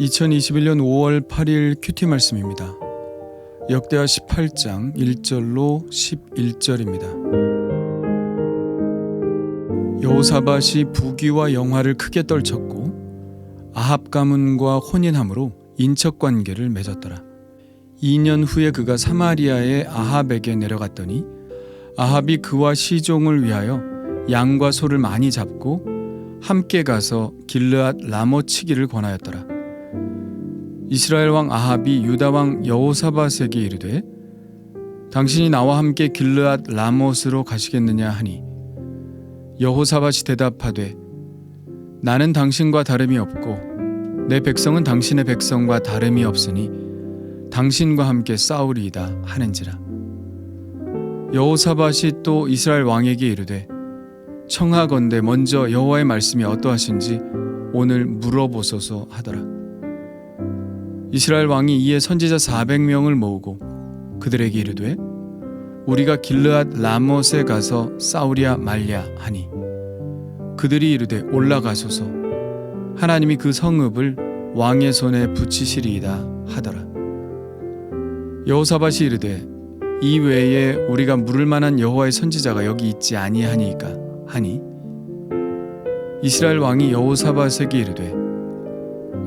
2021년 5월 8일 큐티 말씀입니다. 역대하 18장 1절로 11절입니다. 여호사밧이 부귀와 영화를 크게 떨쳤고 아합 가문과 혼인함으로 인척 관계를 맺었더라. 2년 후에 그가 사마리아의 아합에게 내려갔더니 아합이 그와 시종을 위하여 양과 소를 많이 잡고 함께 가서 길르앗 라모치기를 권하였더라. 이스라엘 왕 아합이 유다 왕 여호사밧에게 이르되 당신이 나와 함께 길르앗 라못으로 가시겠느냐 하니? 여호사밧이 대답하되 나는 당신과 다름이 없고 내 백성은 당신의 백성과 다름이 없으니 당신과 함께 싸우리이다 하는지라. 여호사밧이 또 이스라엘 왕에게 이르되 청하건대 먼저 여호와의 말씀이 어떠하신지 오늘 물어보소서 하더라 이스라엘 왕이 이에 선지자 400명을 모으고 그들에게 이르되 우리가 길르앗 라못에 가서 싸우랴 말랴 하니 그들이 이르되 올라가소서. 하나님이 그 성읍을 왕의 손에 붙이시리이다 하더라. 여호사밧이 이르되 이 외에 우리가 물을 만한 여호와의 선지자가 여기 있지 아니하니까 하니 이스라엘 왕이 여호사밧에게 이르되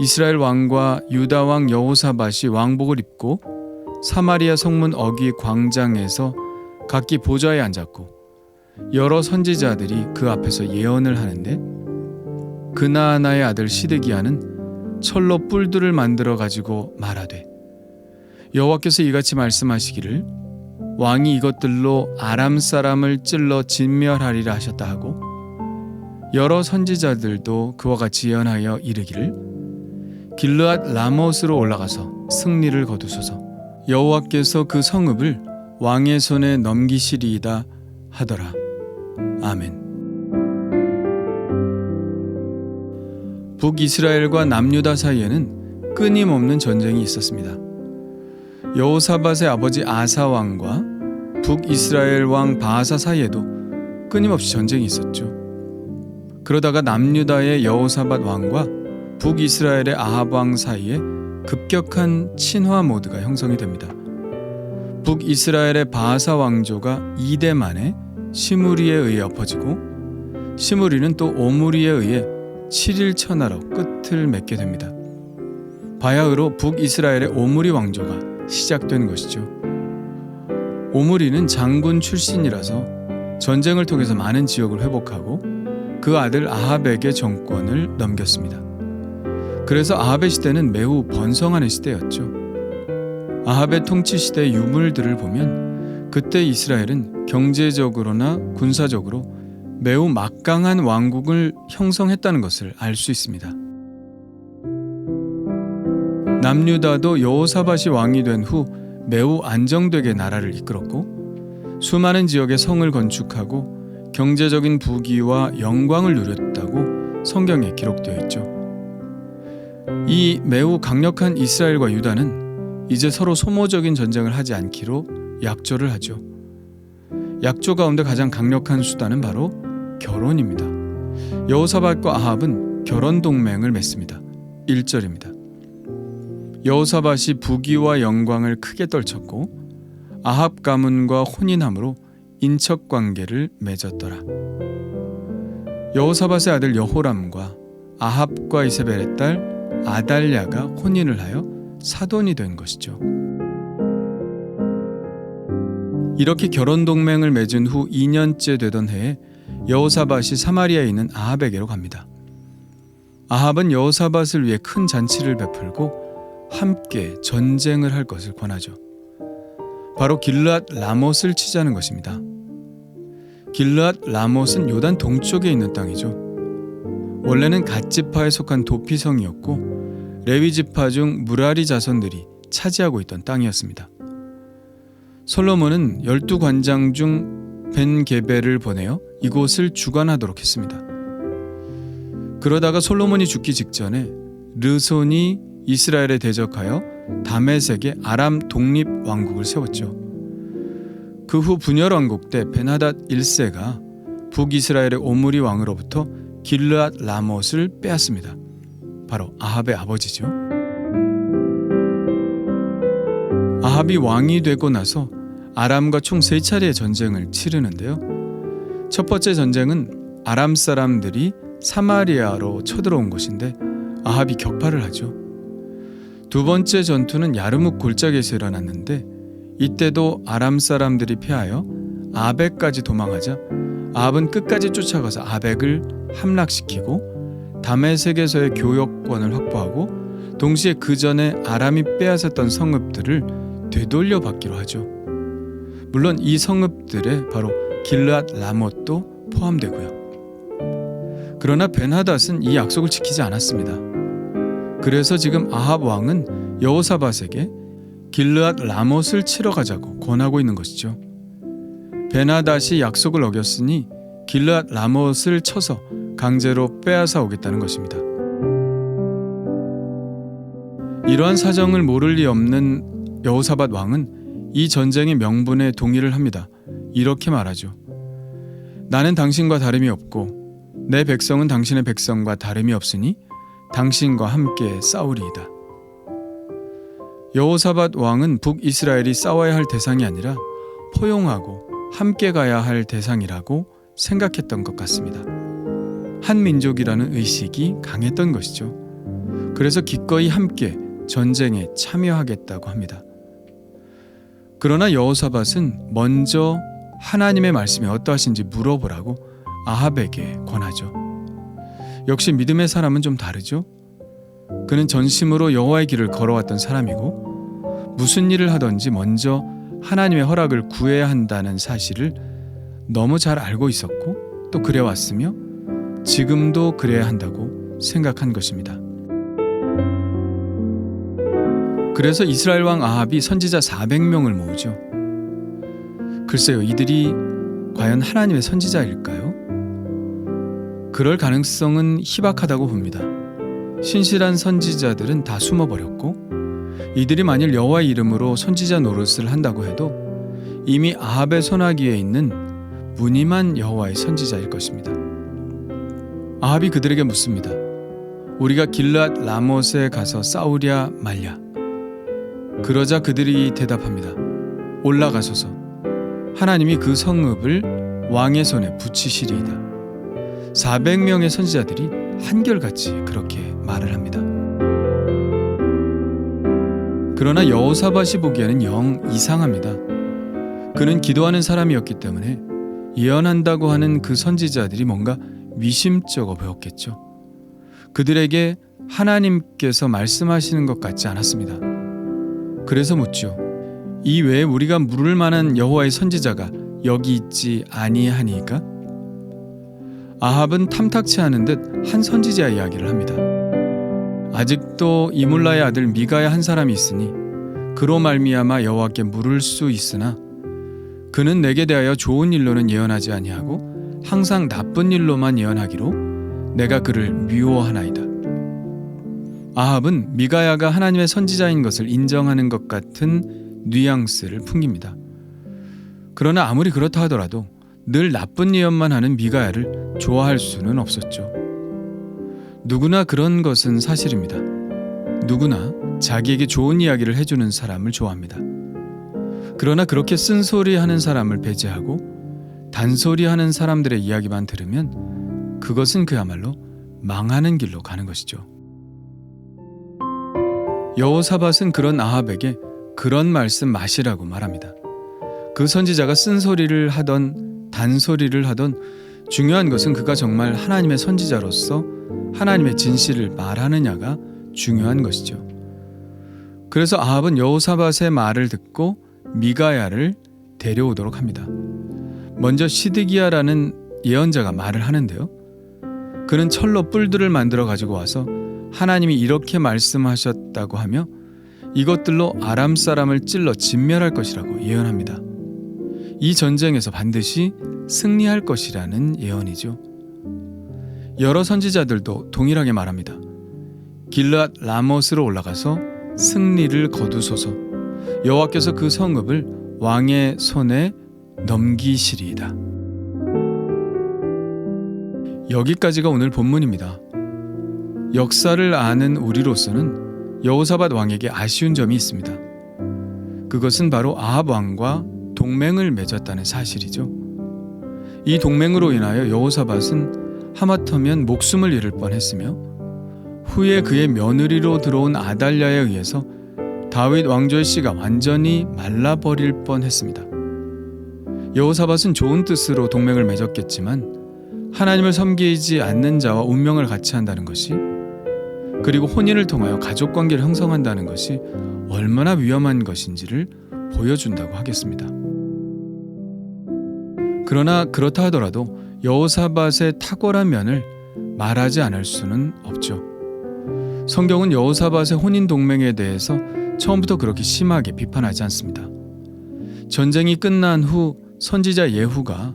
이스라엘 왕과 유다 왕 여호사밧이 왕복을 입고 사마리아 성문 어귀 광장에서 각기 보좌에 앉았고 여러 선지자들이 그 앞에서 예언을 하는데 그나아나의 아들 시드기야는 철로 뿔들을 만들어 가지고 말하되 여호와께서 이같이 말씀하시기를 왕이 이것들로 아람 사람을 찔러 진멸하리라 하셨다 하고 여러 선지자들도 그와 같이 예언하여 이르기를 길르앗 라못으로 올라가서 승리를 거두소서. 여호와께서 그 성읍을 왕의 손에 넘기시리이다 하더라. 아멘. 북이스라엘과 남유다 사이에는 끊임없는 전쟁이 있었습니다. 여호사밧의 아버지 아사 왕과 북이스라엘 왕 바하사 사이에도 끊임없이 전쟁이 있었죠. 그러다가 남유다의 여호사밧 왕과 북이스라엘의 아합 왕 사이에 급격한 친화 모드가 형성이 됩니다. 북이스라엘의 바하사 왕조가 2대 만에 시무리에 의해 엎어지고 시무리는 또 오무리에 의해 7일 천하로 끝을 맺게 됩니다. 바야흐로 북이스라엘의 오무리 왕조가 시작된 것이죠. 오무리는 장군 출신이라서 전쟁을 통해서 많은 지역을 회복하고 그 아들 아합에게 정권을 넘겼습니다. 그래서 아합의 시대는 매우 번성하는 시대였죠. 아합의 통치 시대의 유물들을 보면 그때 이스라엘은 경제적으로나 군사적으로 매우 막강한 왕국을 형성했다는 것을 알 수 있습니다. 남유다도 여호사밧이 왕이 된 후 매우 안정되게 나라를 이끌었고 수많은 지역에 성을 건축하고 경제적인 부귀와 영광을 누렸다고 성경에 기록되어 있죠. 이 매우 강력한 이스라엘과 유다는 이제 서로 소모적인 전쟁을 하지 않기로 약조를 하죠. 약조 가운데 가장 강력한 수단은 바로 결혼입니다. 여호사밧과 아합은 결혼 동맹을 맺습니다. 1절입니다. 여호사밧이 부귀와 영광을 크게 떨쳤고 아합 가문과 혼인함으로 인척 관계를 맺었더라. 여호사밧의 아들 여호람과 아합과 이세벨의 딸 아달랴가 혼인을 하여 사돈이 된 것이죠. 이렇게 결혼 동맹을 맺은 후 2년째 되던 해에 여호사밧이 사마리아에 있는 아합에게로 갑니다. 아합은 여호사밧을 위해 큰 잔치를 베풀고 함께 전쟁을 할 것을 권하죠. 바로 길르앗 라못을 치자는 것입니다. 길르앗 라못은 요단 동쪽에 있는 땅이죠. 원래는 갓지파에 속한 도피성이었고 레위 지파 중 무라리 자손들이 차지하고 있던 땅이었습니다. 솔로몬은 열두 관장 중 벤 게벨을 보내어 이곳을 주관하도록 했습니다. 그러다가 솔로몬이 죽기 직전에 르손이 이스라엘에 대적하여 다메섹에 아람 독립 왕국을 세웠죠. 그 후 분열 왕국 때 베나닷 1세가 북이스라엘의 오므리 왕으로부터 길르앗 라못을 빼앗습니다. 바로 아합의 아버지죠. 아합이 왕이 되고 나서 아람과 총 세 차례의 전쟁을 치르는데요. 첫 번째 전쟁은 아람 사람들이 사마리아로 쳐들어온 것인데 아합이 격파를 하죠. 두 번째 전투는 야르묵 골짜기에서 일어났는데 이때도 아람 사람들이 패하여 아벡까지 도망하자 아합은 끝까지 쫓아가서 아벡을 함락시키고 다메섹에서의 교역권을 확보하고 동시에 그 전에 아람이 빼앗았던 성읍들을 되돌려 받기로 하죠. 물론 이 성읍들에 바로 길르앗 라못도 포함되고요. 그러나 베나닷은 이 약속을 지키지 않았습니다. 그래서 지금 아합 왕은 여호사밧에게 길르앗 라못을 치러 가자고 권하고 있는 것이죠. 베나닷이 약속을 어겼으니 길르앗 라못을 쳐서 강제로 빼앗아 오겠다는 것입니다. 이러한 사정을 모를 리 없는 여호사밧 왕은 이 전쟁의 명분에 동의를 합니다. 이렇게 말하죠. 나는 당신과 다름이 없고 내 백성은 당신의 백성과 다름이 없으니 당신과 함께 싸우리이다. 여호사밧 왕은 북이스라엘이 싸워야 할 대상이 아니라 포용하고 함께 가야 할 대상이라고 생각했던 것 같습니다. 한 민족이라는 의식이 강했던 것이죠. 그래서 기꺼이 함께 전쟁에 참여하겠다고 합니다. 그러나 여호사밧은 먼저 하나님의 말씀이 어떠하신지 물어보라고 아합에게 권하죠. 역시 믿음의 사람은 좀 다르죠. 그는 전심으로 여호와의 길을 걸어왔던 사람이고 무슨 일을 하든지 먼저 하나님의 허락을 구해야 한다는 사실을 너무 잘 알고 있었고 또 그래왔으며 지금도 그래야 한다고 생각한 것입니다. 그래서 이스라엘 왕 아합이 선지자 400명을 모으죠. 글쎄요, 이들이 과연 하나님의 선지자일까요? 그럴 가능성은 희박하다고 봅니다. 신실한 선지자들은 다 숨어버렸고 이들이 만일 여호와의 이름으로 선지자 노릇을 한다고 해도 이미 아합의 손아귀에 있는 무늬만 여호와의 선지자일 것입니다. 아합이 그들에게 묻습니다. 우리가 길앗 라못에 가서 싸우랴 말랴. 그러자 그들이 대답합니다. 올라가소서. 하나님이 그 성읍을 왕의 손에 붙이시리이다. 400명의 선지자들이 한결같이 그렇게 말을 합니다. 그러나 여호사밧이 보기에는 영 이상합니다. 그는 기도하는 사람이었기 때문에 예언한다고 하는 그 선지자들이 뭔가 미심쩍어 보였겠죠. 그들에게 하나님께서 말씀하시는 것 같지 않았습니다. 그래서 묻죠. 이 외에 우리가 물을 만한 여호와의 선지자가 여기 있지 아니하니까? 아합은 탐탁치 않은 듯 한 선지자 이야기를 합니다. 아직도 이물라의 아들 미가야 한 사람이 있으니 그로 말미암아 여호와께 물을 수 있으나 그는 내게 대하여 좋은 일로는 예언하지 아니하고 항상 나 쁜 일로만 예언하기로 내가 그를 미워하나이다. 아합은 미가야가 하나님의 선지자인 것을 인정하는 것 같은 뉘앙스를 풍깁니다. 그러나 아무리 그렇다 하더라도 늘 나쁜 예언만 하는 미가야를 좋아할 수는 없었죠. 누구나 그런 것은 사실입니다. 누구나 자기에게 좋은 이야기를 해주는 사람을 좋아합니다. 그러나 그렇게 쓴소리 하는 사람을 배제하고 단소리 하는 사람들의 이야기만 들으면 그것은 그야말로 망하는 길로 가는 것이죠. 여호사밧은 그런 아합에게 그런 말씀 마시라고 말합니다. 그 선지자가 쓴소리를 하던 단소리를 하던 중요한 것은 그가 정말 하나님의 선지자로서 하나님의 진실을 말하느냐가 중요한 것이죠. 그래서 아합은 여호사밧의 말을 듣고 미가야를 데려오도록 합니다. 먼저 시드기야라는 예언자가 말을 하는데요. 그는 철로 뿔들을 만들어 가지고 와서 하나님이 이렇게 말씀하셨다고 하며 이것들로 아람 사람을 찔러 진멸할 것이라고 예언합니다. 이 전쟁에서 반드시 승리할 것이라는 예언이죠. 여러 선지자들도 동일하게 말합니다. 길앗 라못으로 올라가서 승리를 거두소서. 여호와께서 그 성읍을 왕의 손에 넘기시리이다. 여기까지가 오늘 본문입니다. 역사를 아는 우리로서는 여호사밧 왕에게 아쉬운 점이 있습니다. 그것은 바로 아합 왕과 동맹을 맺었다는 사실이죠. 이 동맹으로 인하여 여호사밧은 하마터면 목숨을 잃을 뻔했으며 후에 그의 며느리로 들어온 아달랴에 의해서 다윗 왕조의 씨가 완전히 말라버릴 뻔했습니다. 여호사밧은 좋은 뜻으로 동맹을 맺었겠지만 하나님을 섬기지 않는 자와 운명을 같이 한다는 것이 그리고 혼인을 통하여 가족 관계를 형성한다는 것이 얼마나 위험한 것인지를 보여준다고 하겠습니다. 그러나 그렇다 하더라도 여호사밧의 탁월한 면을 말하지 않을 수는 없죠. 성경은 여호사밧의 혼인 동맹에 대해서 처음부터 그렇게 심하게 비판하지 않습니다. 전쟁이 끝난 후 선지자 예후가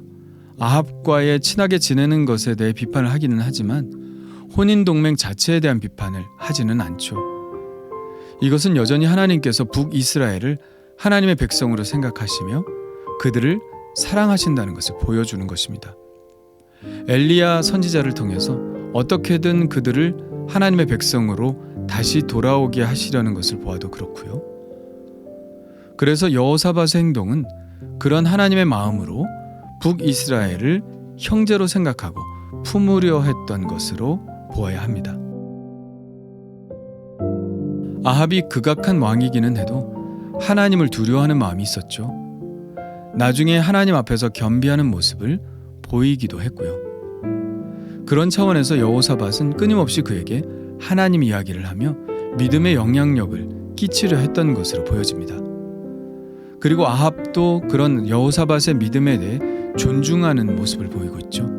아합과의 친하게 지내는 것에 대해 비판을 하기는 하지만 혼인 동맹 자체에 대한 비판을 하지는 않죠. 이것은 여전히 하나님께서 북이스라엘을 하나님의 백성으로 생각하시며 그들을 사랑하신다는 것을 보여주는 것입니다. 엘리야 선지자를 통해서 어떻게든 그들을 하나님의 백성으로 다시 돌아오게 하시려는 것을 보아도 그렇고요. 그래서 여호사밧의 행동은 그런 하나님의 마음으로 북이스라엘을 형제로 생각하고 품으려 했던 것으로 보아야 합니다. 아합이 극악한 왕이기는 해도 하나님을 두려워하는 마음이 있었죠. 나중에 하나님 앞에서 겸비하는 모습을 보이기도 했고요. 그런 차원에서 여호사밧은 끊임없이 그에게 하나님 이야기를 하며 믿음의 영향력을 끼치려 했던 것으로 보여집니다. 그리고 아합도 그런 여호사밧의 믿음에 대해 존중하는 모습을 보이고 있죠.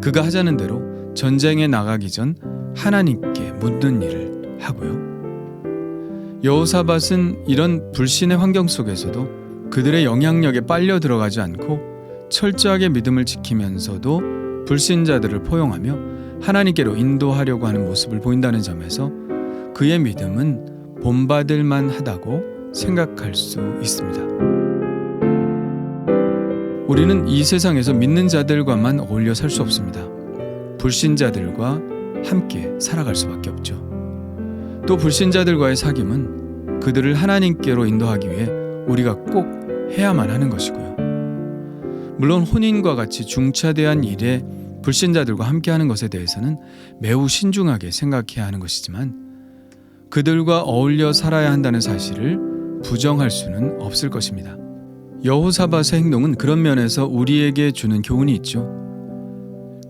그가 하자는 대로 전쟁에 나가기 전 하나님께 묻는 일을 하고요. 여호사밧은 이런 불신의 환경 속에서도 그들의 영향력에 빨려 들어가지 않고 철저하게 믿음을 지키면서도 불신자들을 포용하며 하나님께로 인도하려고 하는 모습을 보인다는 점에서 그의 믿음은 본받을 만하다고 생각할 수 있습니다. 우리는 이 세상에서 믿는 자들과만 어울려 살 수 없습니다. 불신자들과 함께 살아갈 수밖에 없죠. 또 불신자들과의 사귐은 그들을 하나님께로 인도하기 위해 우리가 꼭 해야만 하는 것이고요. 물론 혼인과 같이 중차대한 일에 불신자들과 함께하는 것에 대해서는 매우 신중하게 생각해야 하는 것이지만 그들과 어울려 살아야 한다는 사실을 부정할 수는 없을 것입니다. 여호사밧의 행동은 그런 면에서 우리에게 주는 교훈이 있죠.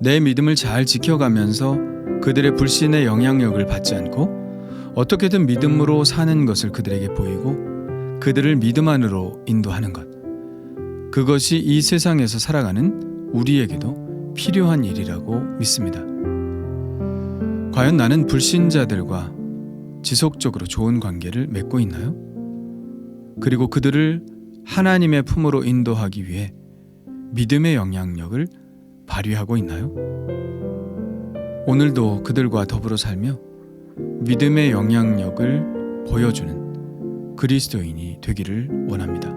내 믿음을 잘 지켜가면서 그들의 불신의 영향력을 받지 않고 어떻게든 믿음으로 사는 것을 그들에게 보이고 그들을 믿음 안으로 인도하는 것. 그것이 이 세상에서 살아가는 우리에게도 필요한 일이라고 믿습니다. 과연 나는 불신자들과 지속적으로 좋은 관계를 맺고 있나요? 그리고 그들을 하나님의 품으로 인도하기 위해 믿음의 영향력을 발휘하고 있나요? 오늘도 그들과 더불어 살며 믿음의 영향력을 보여주는 그리스도인이 되기를 원합니다.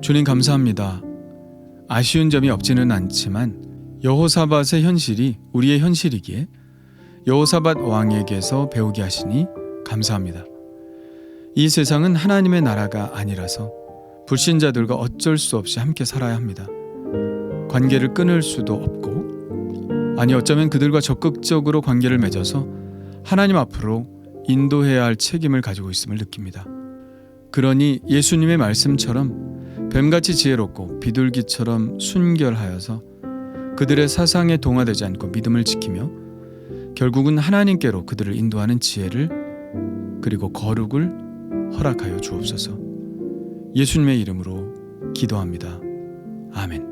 주님 감사합니다. 아쉬운 점이 없지는 않지만 여호사밧의 현실이 우리의 현실이기에 여호사밧 왕에게서 배우게 하시니 감사합니다. 이 세상은 하나님의 나라가 아니라서 불신자들과 어쩔 수 없이 함께 살아야 합니다. 관계를 끊을 수도 없고, 아니 어쩌면 그들과 적극적으로 관계를 맺어서 하나님 앞으로 인도해야 할 책임을 가지고 있음을 느낍니다. 그러니 예수님의 말씀처럼 뱀같이 지혜롭고 비둘기처럼 순결하여서 그들의 사상에 동화되지 않고 믿음을 지키며 결국은 하나님께로 그들을 인도하는 지혜를 그리고 거룩을 허락하여 주옵소서. 예수님의 이름으로 기도합니다. 아멘.